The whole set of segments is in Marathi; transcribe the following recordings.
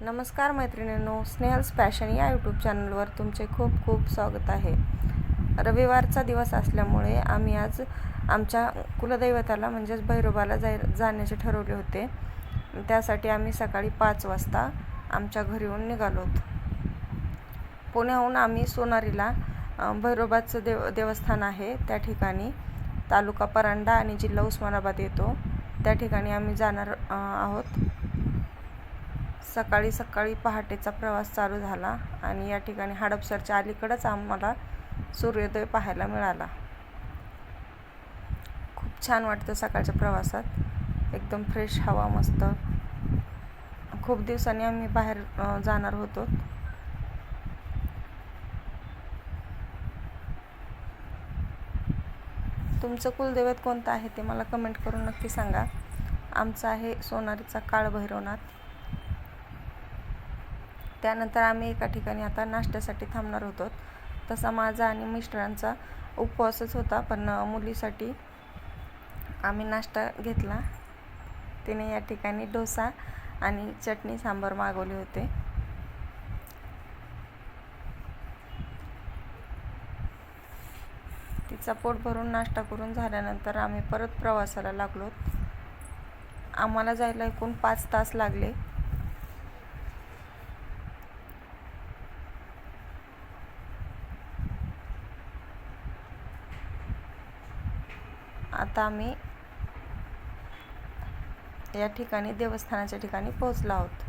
नमस्कार मैत्रिणींनो स्नेहल्स फॅशन या यूट्यूब चॅनलवर तुमचे खूप खूप स्वागत आहे. रविवारचा दिवस असल्यामुळे आम्ही आज आमच्या कुलदैवताला म्हणजेच भैरोबाला जाय जाण्याचे ठरवले होते. त्यासाठी आम्ही सकाळी पाच वाजता आमच्या घरी येऊन निघालोत पुण्याहून आम्ही सोनारीला भैरोबाचं देव देवस्थान आहे त्या ठिकाणी तालुका परांडा आणि जिल्हा उस्मानाबाद येतो. त्या ठिकाणी आम्ही जाणार आहोत. सकाळी सकाळी पहाटेचा प्रवास चालू झाला आणि या ठिकाणी हडपसरच्या अलीकडंच आम्हाला सूर्योदय पाहायला मिळाला. खूप छान वाटतं सकाळच्या प्रवासात. एकदम फ्रेश हवा मस्त. खूप दिवसांनी आम्ही बाहेर जाणार होतो. तुमचं कुलदैवत कोणतं आहे ते मला कमेंट करून नक्की सांगा. आमचं आहे सोनारीचा काळ भैरवनाथ त्यानंतर आम्ही एका ठिकाणी आता नाश्त्यासाठी थांबणार होतो. तसा माझा आणि मिस्टरांचा उपवासच होता पण मुलीसाठी आम्ही नाश्ता घेतला. तिने या ठिकाणी डोसा आणि चटणी सांबार मागवले होते. तिचा पोट भरून नाश्ता करून झाल्यानंतर आम्ही परत प्रवासाला लागलो. आम्हाला जायला एकूण पाच तास लागले. आता आम्ही या ठिकाणी देवस्थानाच्या ठिकाणी पोहोचलो आहोत.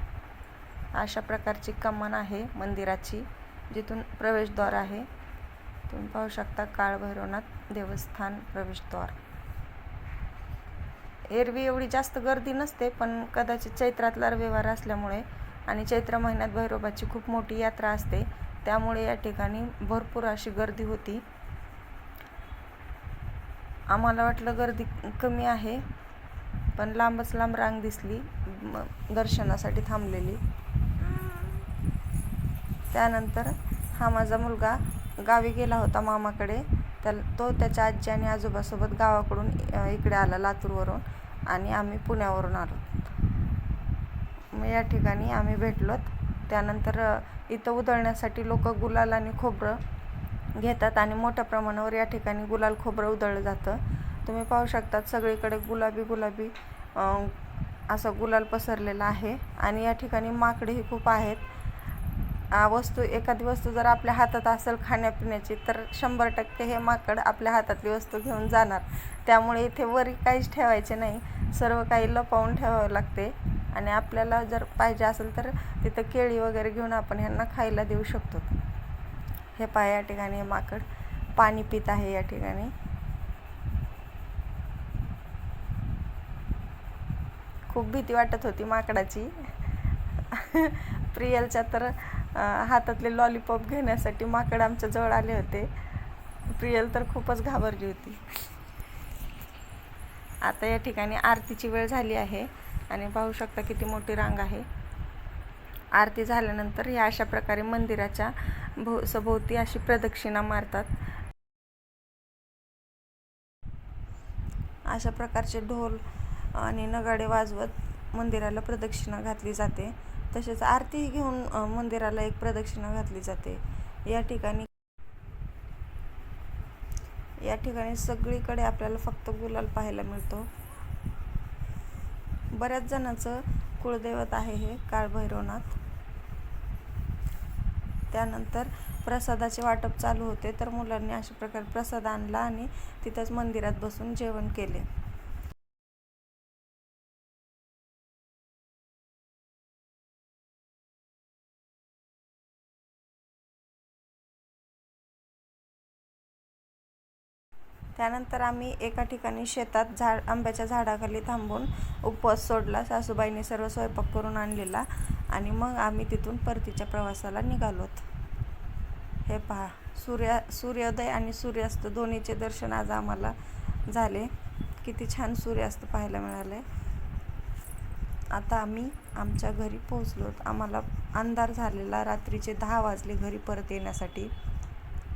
अशा प्रकारची कमान आहे मंदिराची जिथून प्रवेशद्वार आहे. तुम्ही पाहू शकता काळभैरवनाथ देवस्थान प्रवेशद्वार. एरवी एवढी जास्त गर्दी नसते पण कदाचित चैत्रातला रविवार असल्यामुळे आणि चैत्र महिन्यात भैरोबाची खूप मोठी यात्रा असते त्यामुळे या ठिकाणी भरपूर अशी गर्दी होती. आम्हाला वाटलं गर्दी कमी आहे पण लांबच लांब रांग दिसली दर्शनासाठी थांबलेली. त्यानंतर हा माझा मुलगा गावी गेला होता मामाकडे. त्या तो त्याच्या आजी आणि आजोबासोबत गावाकडून इकडे आला लातूरवरून आणि आम्ही पुण्यावरून आलो. मग या ठिकाणी आम्ही भेटलोत. त्यानंतर इथं उधळण्यासाठी लोक गुलाल आणि खोबरं घेतात आणि मोठ्या प्रमाणावर या ठिकाणी गुलाल खोबरं उधळलं जातं. तुम्ही पाहू शकतात सगळीकडे गुलाबी गुलाबी असा गुलाल पसरलेला आहे आणि या ठिकाणी माकडेही खूप आहेत. वस्तू एखादी वस्तू जर आपल्या हातात असेल खाण्यापिण्याची तर शंभर टक्के हे माकड आपल्या हातातली वस्तू घेऊन जाणार. त्यामुळे इथे वरी काहीच ठेवायचे नाही सर्व काही लपवून ठेवावं लागते. आणि आपल्याला जर पाहिजे असेल तर तिथं केळी वगैरे घेऊन आपण ह्यांना खायला देऊ शकतो. हे पहा या ठिकाणी माकड पाणी पित आहे या ठिकाणी. खूप भीती वाटत होती माकडाची. प्रियलच्या तर हातातले लॉलीपॉप घेण्यासाठी माकड आमच्या जवळ आले होते. प्रियल तर खूपच घाबरली होती. आता या ठिकाणी आरतीची वेळ झाली आहे आणि पाहू शकता किती मोठी रांग आहे. आरती झाल्यानंतर या अशा प्रकारे मंदिराच्या भो सभोवती अशी प्रदक्षिणा मारतात. अशा प्रकारचे ढोल आणि नगाडे वाजवत मंदिराला प्रदक्षिणा घातली जाते. तसेच आरतीही घेऊन मंदिराला एक प्रदक्षिणा घातली जाते. या ठिकाणी या ठिकाणी सगळीकडे आपल्याला फक्त गुलाल पाहायला मिळतो. बऱ्याच जणांचं कुळदैवत आहे हे काळभैरवनाथ. त्यानंतर प्रसादाचे वाटप चालू होते तर मुलांनी अशा प्रकारे प्रसाद आणला आणि तिथंच मंदिरात बसून जेवण केले. त्यानंतर आम्ही एका ठिकाणी शेतात झाड आंब्याच्या झाडाखाली थांबून उपवास सोडला. सासूबाईने सर्व स्वयंपाक करून आणलेला आणि मग आम्ही तिथून परतीच्या प्रवासाला निघालोत. हे पहा सूर्या सूर्योदय आणि सूर्यास्त दोन्हीचे दर्शन आज आम्हाला झाले. किती छान सूर्यास्त पाहायला मिळाले. आता आम्ही आमच्या घरी पोहोचलोत. आम्हाला अंधार झालेला. रात्रीचे दहा वाजले घरी परत येण्यासाठी.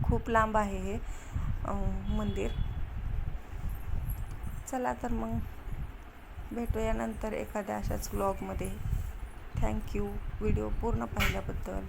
खूप लांब आहे हे मंदिर. चला तर मग भेटूया नंतर एखाद्या अशाच व्लॉगमध्ये थँक्यू व्हिडिओ पूर्ण पाहिल्याबद्दल.